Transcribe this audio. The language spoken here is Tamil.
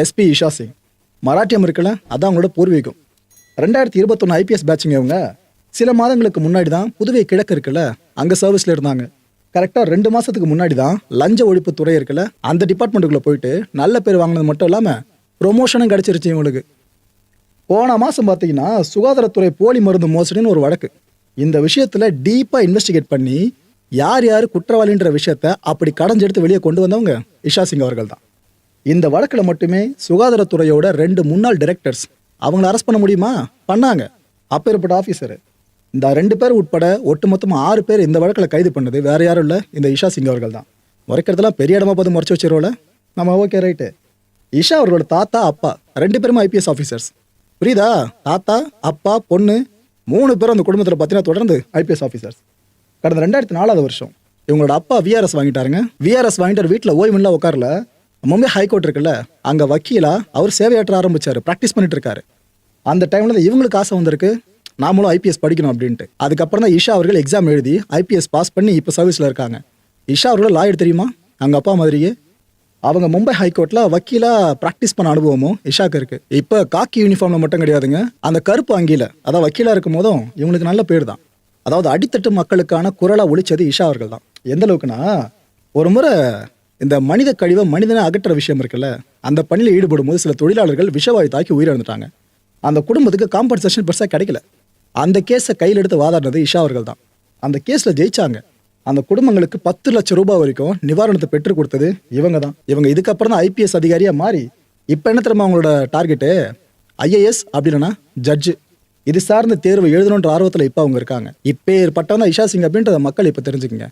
எஸ்பி இஷா சிங் மராட்டியம் இருக்குல்ல அதான் அவங்களோட பூர்வீகம். ரெண்டாயிரத்தி இருபத்தொன்று ஐபிஎஸ் பேட்சிங்க அவங்க சில மாதங்களுக்கு முன்னாடி தான் புதுவை கிழக்கு இருக்குல்ல அங்கே சர்வீஸில் இருந்தாங்க. கரெக்டாக ரெண்டு மாதத்துக்கு முன்னாடி தான் லஞ்ச ஒழிப்பு துறை இருக்குல்ல அந்த டிபார்ட்மெண்ட்டுக்குள்ளே போயிட்டு நல்ல பேர் வாங்கினது மட்டும் இல்லாமல் ப்ரொமோஷனும் கிடச்சிருச்சு இவங்களுக்கு. போன மாதம் பார்த்தீங்கன்னா சுகாதாரத்துறை போலி மருந்து மோசடின்னு ஒரு வழக்கு. இந்த விஷயத்தில் டீப்பாக இன்வெஸ்டிகேட் பண்ணி யார் யார் குற்றவாளின்ற விஷயத்த அப்படி கடைஞ்செடுத்து வெளியே கொண்டு வந்தவங்க இஷா சிங் அவர்கள் தான் இந்த வழக்கில் மட்டுமே சுகாதாரத்துறையோட ரெண்டு முன்னாள் டைரக்டர்ஸ் அவங்கள அரெஸ்ட் பண்ண முடியுமா? பண்ணாங்க. அப்பேற்பட்ட ஆஃபீஸர் இந்த ரெண்டு பேர் உட்பட ஒட்டுமொத்தமாக ஆறு பேர் இந்த வழக்கில் கைது பண்ணது. வேற யாரும் இல்லை. இந்த இஷா சிங் அவர்கள் தான். முறைக்கிறதுலாம் பெரிய இடமா பார்த்து முறைச்சி வச்சிருவோல நம்ம ஓகே ரைட்டு இஷா அவர்களோட தாத்தா அப்பா ரெண்டு பேருமே ஐபிஎஸ் ஆஃபீஸர்ஸ் புரியுதா? தாத்தா அப்பா பொண்ணு மூணு பேரும் அந்த குடும்பத்தில் பார்த்தீங்கன்னா தொடர்ந்து ஐபிஎஸ் ஆஃபீஸர்ஸ் கடந்த ரெண்டாயிரத்தி நாலாவது வருஷம் இவங்களோட அப்பா விஆர்எஸ் வாங்கிட்டாருங்க. விஆர்எஸ் வாங்கிட்டு வீட்டில் ஓய்வுலாம் உட்காரல. மும்பை ஹைகோர்ட் இருக்குல்ல அங்கே வக்கீலா அவர் சேவையாற்ற ஆரம்பிச்சார் ப்ராக்டிஸ் பண்ணிட்டு இருக்காரு அந்த டைம்ல தான் இவங்களுக்கு ஆசை வந்திருக்கு நாமளும் ஐபிஎஸ் படிக்கணும் அப்படின்ட்டு. அதுக்கப்புறம் தான் இஷா அவர்கள் எக்ஸாம் எழுதி ஐபிஎஸ் பாஸ் பண்ணி இப்போ சர்வீஸில் இருக்காங்க. இஷா அவர்கள் லாயர் தெரியுமா? அவங்க அப்பா மாதிரியே. அவங்க மும்பை ஹைகோர்ட்ல வக்கீலா ப்ராக்டிஸ் பண்ண அனுபவமும் இஷாக்கு இருக்கு. இப்போ காக்கி யூனிஃபார்ம்ல மட்டும் கிடையாதுங்க அந்த கருப்பு அங்கில அதாவது வக்கீலா இருக்கும் போதும் இவங்களுக்கு நல்ல பேர் தான். அதாவது அடித்தட்டு மக்களுக்கான குரலா ஒழிச்சது இஷா அவர்கள் தான். எந்த அளவுக்குன்னா ஒரு முறை இந்த மனித கழிவை மனிதனை அகற்ற விஷயம் இருக்குல்ல அந்த பணியில் ஈடுபடும் போது சில தொழிலாளர்கள் விஷவாயு தாக்கி உயிரிழந்துட்டாங்க அந்த குடும்பத்துக்கு காம்பன்சேஷன் பெருசாக கிடைக்கல. அந்த கேஸை கையில் எடுத்து வாதாடினது இஷா அவர்கள் தான். அந்த கேஸில் ஜெயிச்சாங்க. அந்த குடும்பங்களுக்கு பத்து லட்சம் ரூபாய் வரைக்கும் நிவாரணத்தை பெற்றுக் கொடுத்தது இவங்க தான். இவங்க இதுக்கப்புறம் தான் ஐபிஎஸ் அதிகாரியாக மாறி இப்போ என்ன தெரியுமா அவங்களோட டார்கெட்டு ஐஏஎஸ் அப்படின்னா ஜட்ஜு இது சார்ந்த தேர்வு எழுதணுன்ற ஆர்வத்தில் இப்போ அவங்க இருக்காங்க. இப்போ ஏற்பட்டவங்க இஷா சிங் அப்படின்றத மக்கள் இப்போ தெரிஞ்சுக்கங்க.